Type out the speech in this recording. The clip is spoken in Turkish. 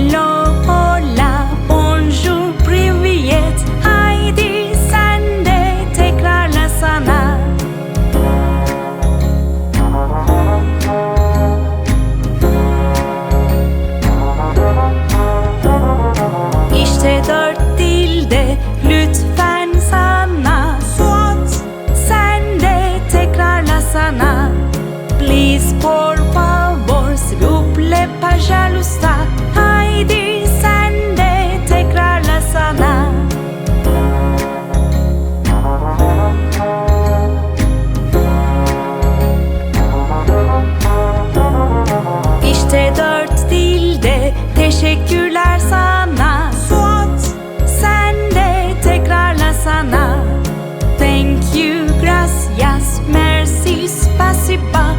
Hello, hola, bonjour, privyet. Haydi sen de tekrarlasana İşte dört dilde lütfen sana Suat. Sen de tekrarlasana Please por favor s'il vous plaît pas jalousta espaço e pá